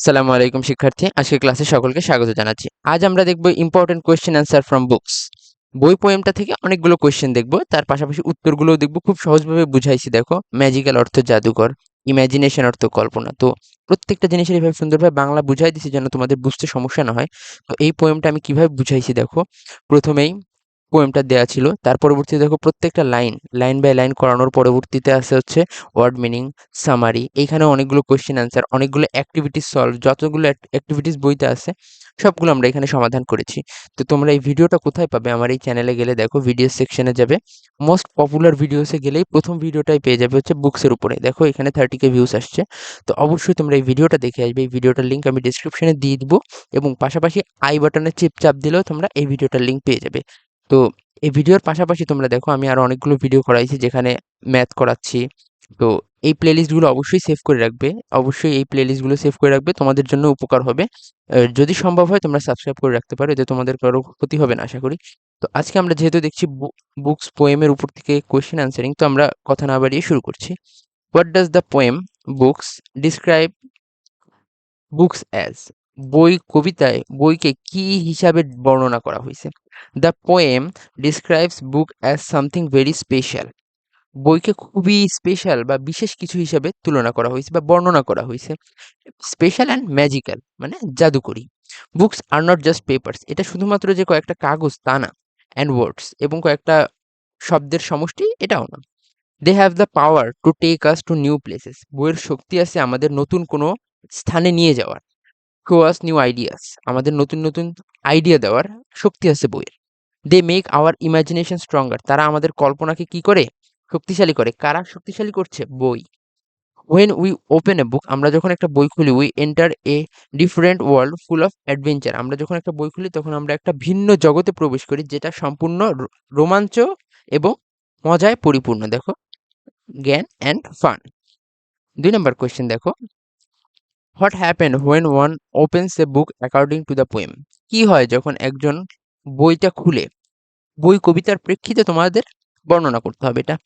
আসসালামু আলাইকুম, শিক্ষার্থী। আজকে ক্লাসে সকলকে স্বাগত জানাচ্ছি। আজ আমরা দেখব important question answer from books বই পোয়েমটা থেকে অনেকগুলো কোয়েশ্চেন দেখব। তার পাশাপাশি উত্তরগুলোও দেখব। খুব সহজভাবে বুঝাইছি, দেখো। ম্যাজিক্যাল অর্থ জাদুঘর ইমাজিনেশন অর্থ কল্পনা। তো প্রত্যেকটা জিনিসের এভাবে সুন্দরভাবে বাংলা বুঝাই দিছি যেন তোমাদের বুঝতে সমস্যা না হয়। তো এই পোয়েমটা আমি কীভাবে বুঝাইছি, দেখো। প্রথমেই পোয়েমটা দেওয়া ছিল। তার পরবর্তীতে দেখো প্রত্যেকটা লাইন লাইন বাই লাইন করানোর পরবর্তীতে আছে হচ্ছে ওয়ার্ড মিনিং সামারি এইখানে অনেকগুলো কোয়েশ্চেন অ্যান্সার অনেকগুলো অ্যাক্টিভিটিস সলভ যতগুলো অ্যাক্টিভিটিস বইতে আছে, সবগুলো আমরা এখানে সমাধান করেছি। তো তোমরা এই ভিডিওটা কোথায় পাবে? আমার এই চ্যানেলে গেলে দেখো ভিডিও সেকশনে যাবে। মোস্ট পপুলার ভিডিওসে গেলেই প্রথম ভিডিওটাই পেয়ে যাবে হচ্ছে বুকসের উপরে। দেখো এখানে থার্টি কে ভিউস আসছে। তো অবশ্যই তোমরা এই ভিডিওটা দেখে আসবে। এই ভিডিওটার লিঙ্ক আমি ডিসক্রিপশনে দিয়ে দিব এবং পাশাপাশি আই বাটনে চিপ চাপ দিলেও তোমরা এই ভিডিওটার লিঙ্ক পেয়ে যাবে। তো এই ভিডিওর পাশাপাশি তোমরা দেখো আমি আরও অনেকগুলো ভিডিও করাইছি যেখানে ম্যাথ করাচ্ছি। তো এই প্লেলিস্টগুলো অবশ্যই সেভ করে রাখবে। অবশ্যই এই প্লেলিস্টগুলো সেভ করে রাখবে, তোমাদের জন্য উপকার হবে। যদি সম্ভব হয় তোমরা সাবস্ক্রাইব করে রাখতে পারো, এতে তোমাদের কারও ক্ষতি হবে না, আশা করি। তো আজকে আমরা যেহেতু দেখছি বুকস পোয়েমের উপর থেকে কোয়েশ্চেন অ্যান্সারিং তো আমরা কথা না বাড়িয়ে শুরু করছি। What does the poem books describe books as বই কবিতায়, বইকে কি হিসাবে বর্ণনা করা হয়েছে? The poem describes book as something very special বইকে খুবই স্পেশাল বা বিশেষ কিছু হিসাবে তুলনা করা হয়েছে বা বর্ণনা করা হয়েছে। স্পেশাল অ্যান্ড ম্যাজিক্যাল মানে জাদুকরি। Books are not just papers এটা শুধুমাত্র যে কয়েকটা কাগজ তা না অ্যান্ড ওয়ার্ডস এবং কয়েকটা শব্দের সমষ্টি এটাও না। They have the power to take us to new places বইয়ের শক্তি আছে আমাদের নতুন কোনো স্থানে নিয়ে যাওয়ার। শো আস নিউ আইডিয়াস আমাদের নতুন নতুন আইডিয়া দেওয়ার শক্তি আছে বইয়ের। They make our imagination stronger তারা আমাদের কল্পনাকে কি করে? শক্তিশালী করে। কারা শক্তিশালী করছে? বই। When we open a book আমরা যখন একটা বই খুলি we enter a different world full of adventure আমরা যখন একটা বই খুলি, তখন আমরা একটা ভিন্ন জগতে প্রবেশ করি, যেটা সম্পূর্ণ রোমাঞ্চ এবং মজায় পরিপূর্ণ। দেখো, জ্ঞান অ্যান্ড ফান দুই নম্বর কোয়েশ্চেন দেখো। What happen when one opens a book according to the poem কি হয় যখন একজন বইটা খুলে? বই কবিতার প্রেক্ষিতে তোমাদের বর্ণনা করতে হবে এটা।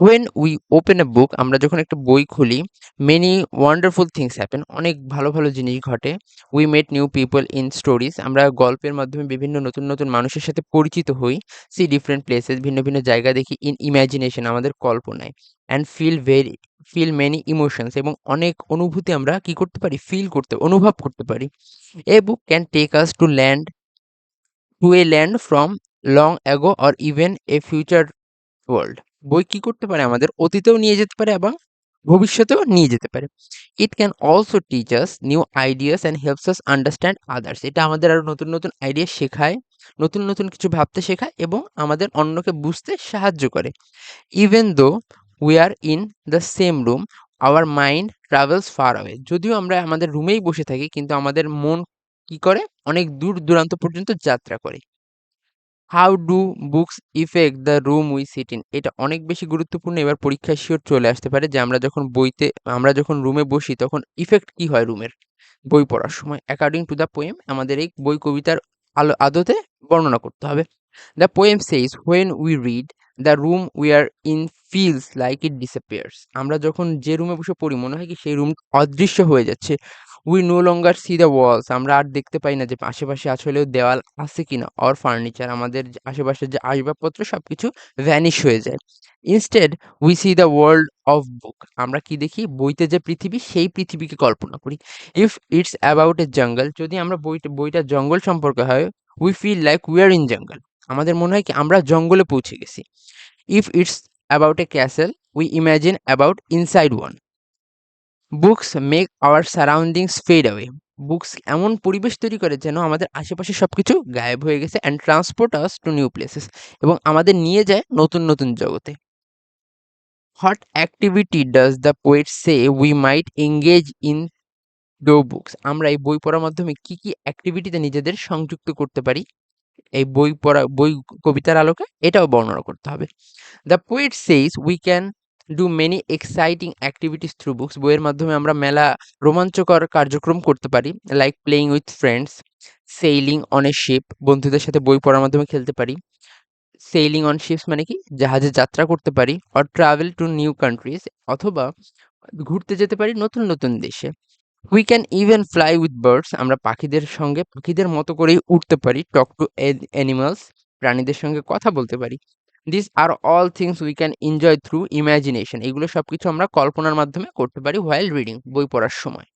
When we open a book আমরা যখন একটা বই খুলি মেনি ওয়ান্ডারফুল থিংস হ্যাপেন অনেক ভালো ভালো জিনিস ঘটে। We met new people in stories আমরা গল্পের মাধ্যমে বিভিন্ন নতুন নতুন মানুষের সাথে পরিচিত হই। সি ডিফারেন্ট প্লেসেস ভিন্ন ভিন্ন জায়গা দেখি ইন ইমাজিনেশন আমাদের কল্পনায়। And feel very feel many emotions এবং অনেক অনুভূতি আমরা কি করতে পারি? ফিল করতে, অনুভব করতে পারি। A book can take us to land to a land from long ago or even a future world বই কি করতে পারে? আমাদের অতীতেও নিয়ে যেতে পারে এবং ভবিষ্যতেও নিয়ে যেতে পারে। It can also teach us new ideas and helps us understand others এটা আমাদের আরও নতুন নতুন আইডিয়া শেখায়, নতুন নতুন কিছু ভাবতে শেখায় এবং আমাদের অন্যকে বুঝতে সাহায্য করে। Even though we are in the same room our mind travels far away যদিও আমরা আমাদের রুমেই বসে থাকি, কিন্তু আমাদের মন কি করে? অনেক দূর দূরান্ত পর্যন্ত যাত্রা করে। How do books effect the room we sit in এটা অনেক বেশি গুরুত্বপূর্ণ। এবার পরীক্ষায় শিওর চলে আসতে পারে যে, আমরা যখন বইতে, আমরা যখন রুমে বসি, তখন ইফেক্ট কি হয় রুমের বই পড়ার সময়। অ্যাকর্ডিং টু দ্য পোয়েম আমাদের এই বই কবিতার আলো, আদতে বর্ণনা করতে হবে। The poem says when we read the room we are in feels like it disappears আমরা যখন যে রুমে বসে পড়ি, মনে হয় কি সেই রুম অদৃশ্য হয়ে যাচ্ছে। We no longer see the walls আমরা আর দেখতে পাই না যে আশেপাশে আসলেও দেওয়াল আছে কিনা অর ফার্নিচার আমাদের আশেপাশের যে আসবাবপত্র সবকিছু ভ্যানিশ হয়ে যায়। Instead we see the world of book আমরা কি দেখি? বইতে যে পৃথিবী, সেই পৃথিবীকে কল্পনা করি। If it's about a jungle যদি আমরা বইটা বইটা জঙ্গল সম্পর্কে হয় we feel like we are in jungle আমাদের মনে হয় কি আমরা জঙ্গলে পৌঁছে গেছি। If it's about a castle we imagine about inside one books make our surroundings fade away books এমন পরিবেশ তৈরি করে যেন আমাদের আশেপাশে সব কিছু গায়েব হয়ে গেছে and transport us to new places এবং আমাদের নিয়ে যায় নতুন নতুন জগতে। What activity does the poet say we might engage in do books আমরা এই বই পড়ার মাধ্যমে কি কি অ্যাক্টিভিটিতে নিজেদের সংযুক্ত করতে পারি? এই বই পড়া, বই কবিতার আলোকে এটাও বর্ণনা করতে হবে। The poet says we can do many exciting activities through books বইয়ের মাধ্যমে আমরা মেলা রোমাঞ্চকর কার্যক্রম করতে পারি like playing with friends sailing on a ship বন্ধুদের সাথে বই পড়ার মাধ্যমে খেলতে পারি সেইলিং অন শিপস মানে কি? জাহাজে যাত্রা করতে পারি or travel to new countries অথবা ঘুরতে যেতে পারি নতুন নতুন দেশে। We can even fly with birds আমরা পাখিদের সঙ্গে, পাখিদের মতো করেই উঠতে পারি টক টু অ্যানিমালস প্রাণীদের সঙ্গে কথা বলতে পারি। This are all things we can enjoy through imagination এগুলো সব কিছু আমরা কল্পনার মাধ্যমে করতে পারি হোয়াইল রিডিং বই পড়ার সময়।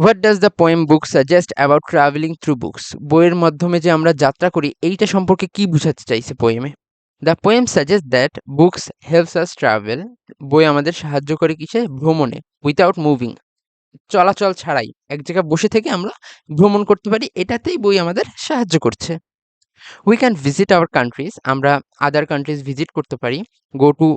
What does the poem book suggest about traveling through books বইয়ের মাধ্যমে যে আমরা যাত্রা করি, এইটা সম্পর্কে কি বুঝাতে চাইছে পোয়েমে the poem suggest that books helps us travel বই আমাদের সাহায্য করে কিসে? ভ্রমণে উইথাউট মুভিং চলাচল ছাড়াই, এক জায়গায় বসে থেকে আমরা ভ্রমণ করতে পারি, এটাতেই বই আমাদের সাহায্য করছে। We can visit our countries আমরা আদার কান্ট্রিজ ভিজিট করতে পারি গো টু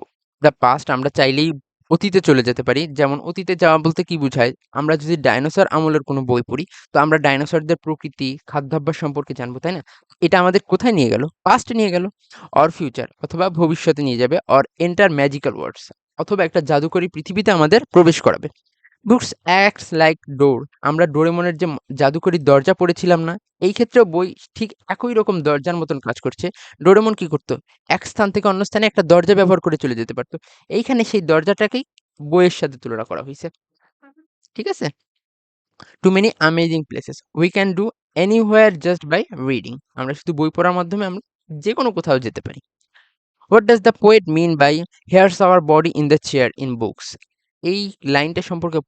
দ্য পাস্ট আমরা চাইলেই অতীতে চলে যেতে পারি। যেমন অতীতে যাওয়া বলতে কি বোঝায়? আমরা যদি ডাইনোসর আমলের কোনো বই পড়ি, তো আমরা ডাইনোসরদের প্রকৃতি, খাদ্যাভ্যাস সম্পর্কে জানব, তাই না? এটা আমাদের কোথায় নিয়ে গেল? পাস্ট নিয়ে গেল। অর ফিউচার অথবা ভবিষ্যতে নিয়ে যাবে অর এন্টার ম্যাজিক্যাল ওয়ার্ডস অথবা একটা জাদুকরী পৃথিবীতে আমাদের প্রবেশ করাবে। বুকস অ্যাক্টস লাইক ডোর আমরা ডোরেমনের যে জাদুকরী দরজা পড়েছিলাম না, এই ক্ষেত্রেও বই ঠিক একই রকম দরজার মতন কাজ করছে। ডোরেমন কি করতো? এক স্থান থেকে অন্য স্থানে একটা দরজা ব্যবহার করে চলে যেতে পারতো। এইখানে সেই দরজাটাকেই বইয়ের সাথে তুলনা করা হয়েছে ঠিক আছে? To many amazing places we can do anywhere just by reading আমরা শুধু বই পড়ার মাধ্যমে আমরা যে কোনো কোথাও যেতে পারি। What does the poet mean by here's our body in the chair in books এই লাইনটা সম্পর্কে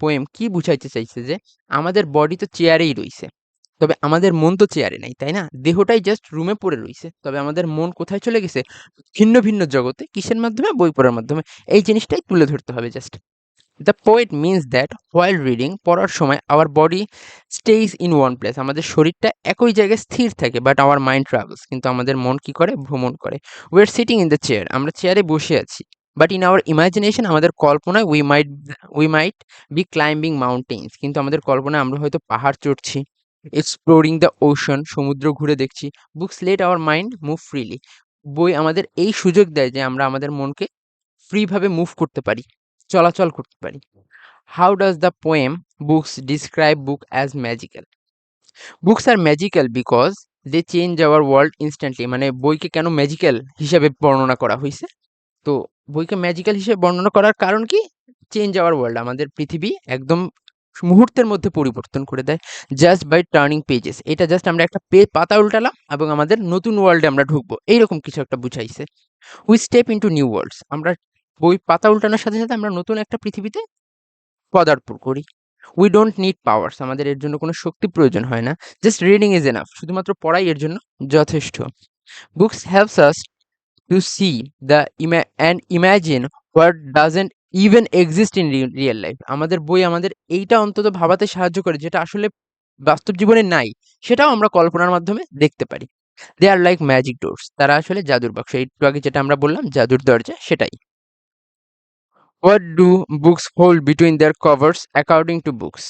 পোয়েম কি বুঝাইতে চাইছে যে, আমাদের বডি তো চেয়ারেই রইছে, তবে আমাদের মন তো চেয়ারে নাই, তাই না? দেহটাই জাস্ট রুমে পড়ে রইছে, তবে আমাদের মন কোথায় চলে গেছে? ভিন্ন ভিন্ন জগতে, কিসের মাধ্যমে? বই পড়ার মাধ্যমে। এই জিনিসটাই তুলে ধরতে হবে just the poet means that while reading পড়ার সময় our body stays in one place আমাদের শরীরটা একই জায়গায় স্থির থাকে বাট আওয়ার মাইন্ড ট্রাভেলস কিন্তু আমাদের মন কি করে? ভ্রমণ করে। We are sitting in the chair আমরা চেয়ারে বসে আছি। বাট ইন আওয়ার ইমাজিনেশন আমাদের কল্পনায় we might we might be climbing mountains কিন্তু আমাদের কল্পনায় আমরা হয়তো পাহাড় চড়ছি এক্সপ্লোরিং দ্য ওশন সমুদ্র ঘুরে দেখছি। Books let our mind move freely বই আমাদের এই সুযোগ দেয় যে আমরা আমাদের মনকে ফ্রিভাবে মুভ করতে পারি, চলাচল করতে পারি। How does the poem books describe book as magical books are magical because they change our world instantly মানে বইকে কেন ম্যাজিক্যাল হিসাবে বর্ণনা করা হয়েছে? তো বইকে ম্যাজিক্যাল হিসেবে বর্ণনা করার কারণ কি? চেঞ্জ আওয়ার ওয়ার্ল্ড আমাদের পৃথিবী একদম মুহূর্তের মধ্যে পরিবর্তন করে দেয় জাস্ট বাই টার্নিং পেজেস এটা জাস্ট আমরা একটা পে পাতা উল্টালাম এবং আমাদের নতুন ওয়ার্ল্ডে আমরা ঢুকবো। এইরকম কিছু একটা বুঝাইছে। We step into new worlds আমরা বই পাতা উল্টানোর সাথে সাথে আমরা নতুন একটা পৃথিবীতে পদার্পণ করি। উই ডোন্ট নিড পাওয়ার্স আমাদের এর জন্য কোনো শক্তি প্রয়োজন হয় না। জাস্ট রিডিং ইজ এনাফ শুধুমাত্র পড়াই এর জন্য যথেষ্ট। Books helps us to see the ইমা and imagine what doesn't even exist in real life আমাদের বই আমাদের এইটা অন্তত ভাবাতে সাহায্য করে যেটা আসলে বাস্তব জীবনে নাই, সেটাও আমরা কল্পনার মাধ্যমে দেখতে পারি। They are like magic doors তারা আসলে জাদুর বাক্স। একটু আগে যেটা আমরা বললাম, জাদুর দরজা সেটাই। What do books hold between their covers according to books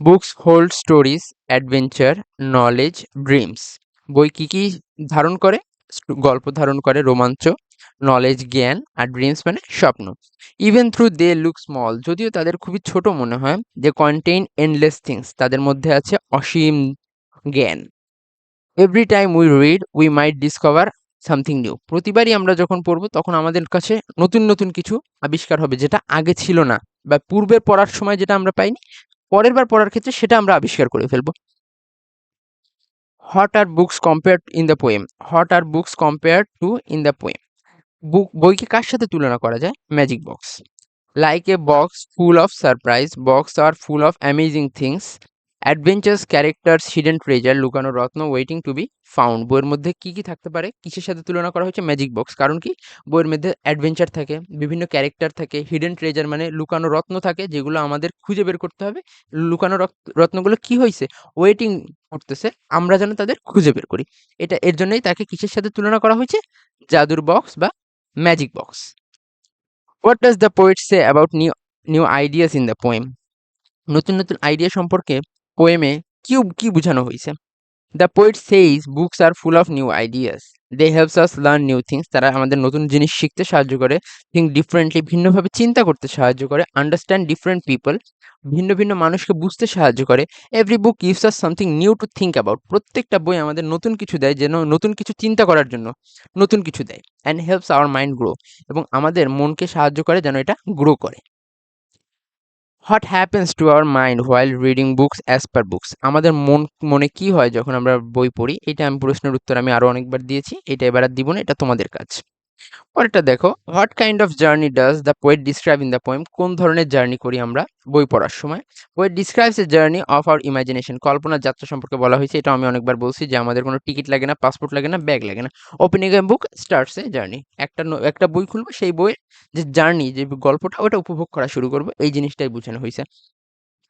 books hold stories adventure knowledge dreams বই কি কি ধারণ করে? গল্প ধারণ করে রোমাঞ্চ নলেজ জ্ঞান আর ড্রিমস মানে স্বপ্ন। Even through they look small যদিও তাদের খুবই ছোট মনে হয় যে কন্টেইন এন্ডলেস থিংস তাদের মধ্যে আছে অসীম জ্ঞান। Every time we read we might discover something new প্রতিবারই আমরা যখন পড়ব, তখন আমাদের কাছে নতুন নতুন কিছু আবিষ্কার হবে, যেটা আগে ছিল না, বা পূর্বের পড়ার সময় যেটা আমরা পাইনি, পরের বার পড়ার ক্ষেত্রে সেটা আমরা আবিষ্কার করে ফেলব। What are books compare in the poem what are books compare to in the poem book বইকে কার সাথে তুলনা করা যায়? Magic box like a box full of surprise box are full of amazing things adventures characters hidden treasure লুকানো রত্ন waiting to be found. বইয়ের মধ্যে কি কি থাকতে পারে? কিসের সাথে তুলনা করা হয়েছে? Magic box. কারণ কি? বইয়ের মধ্যে অ্যাডভেঞ্চার থাকে, বিভিন্ন ক্যারেক্টার থাকে, হিডেন ট্রেজার মানে লুকানো রত্ন থাকে যেগুলো আমাদের খুঁজে বের করতে হবে। লুকানো রত্ন- রত্নগুলো কি হয়েছে ওয়েটিং করতেছে, আমরা যেন তাদের খুঁজে বের করি। এটা, এর জন্যই তাকে কিসের সাথে তুলনা করা হয়েছে? জাদুর বক্স বা magic box. What does the poet say about new new ideas in the poem? নতুন নতুন আইডিয়া সম্পর্কে পোয়েমে কি কি বোঝানো হয়েছে? The poet says books are full of new ideas they helps us learn new things তারা আমাদের নতুন জিনিস শিখতে সাহায্য করে থিঙ্ক ডিফারেন্টলি ভিন্নভাবে চিন্তা করতে সাহায্য করে আন্ডারস্ট্যান্ড ডিফারেন্ট পিপল ভিন্ন ভিন্ন মানুষকে বুঝতে সাহায্য করে। Every book gives us something new to think about প্রত্যেকটা বই আমাদের নতুন কিছু দেয়, যেন নতুন কিছু চিন্তা করার জন্য নতুন কিছু দেয় and helps our mind grow এবং আমাদের মনকে সাহায্য করে যেন এটা গ্রো করে। What happens to our mind while reading books as per books আমাদের মন, মনে কি হয় যখন আমরা বই পড়ি? এটা আমি প্রশ্নের উত্তর আমি আরও অনেকবার দিয়েছি। এটা এবার আর দিব না, এটা তোমাদের কাজ। পরেরটা দেখো what kind of journey does the poet describe in the poem কোন ধরনের জার্নি করি আমরা বই পড়ার সময়? Poet describes a journey of our imagination কল্পনার যাত্রা সম্পর্কে বলা হয়েছে এটা আমি অনেকবার বলছি যে আমাদের কোনো টিকিট লাগে না পাসপোর্ট লাগে না ব্যাগ লাগে না। Opening a book starts a journey একটা একটা বই খুলবো, সেই বইয়ের যে জার্নি যে গল্পটা, ওটা উপভোগ করা শুরু করব। এই জিনিসটাই বোঝানো হয়েছে।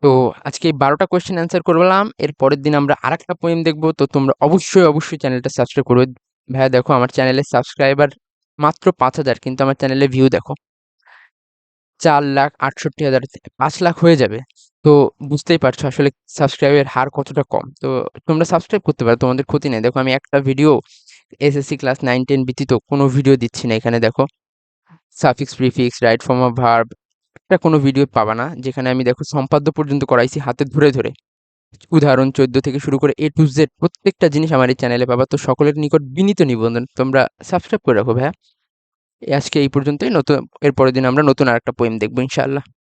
তো আজকে বারোটা কোয়েশ্চেন অ্যান্সার করলাম। এর পরের দিন আমরা আর একটা পোয়েম দেখব। তো তোমরা অবশ্যই অবশ্যই চ্যানেলটা সাবস্ক্রাইব করবে। ভাইয়া, দেখো, আমার চ্যানেলে সাবস্ক্রাইবার মাত্র পাঁচ হাজার, কিন্তু আমার চ্যানেলে ভিউ দেখো। চার লাখ আটষট্টি হাজার, পাঁচ লাখ হয়ে যাবে। তো বুঝতেই পারছ আসলে সাবস্ক্রাইবের হার কতটা কম। তো তোমরা সাবস্ক্রাইব করতে পারো, তোমাদের ক্ষতি নেই। দেখো আমি একটা video SSC class nine ten ব্যতীত কোনো ভিডিও দিচ্ছি না এখানে, দেখো। Suffix prefix right form of verb একটা কোনো ভিডিও পাবা না, যেখানে আমি দেখো সম্পাদ্য পর্যন্ত করাইছি হাতে ধরে ধরে। উদাহরণ চোদ্দ থেকে শুরু করে এ টু জেড প্রত্যেকটা জিনিস আমার এই চ্যানেলে পাবা। তো সকলের নিকট বিনীত নিবন্ধন তোমরা সাবস্ক্রাইব করে রাখো ভাইয়া। আজকে এই পর্যন্তই। নতুন এরপরের দিন আমরা নতুন আর একটা পোয়েম দেখব, ইনশাআল্লাহ।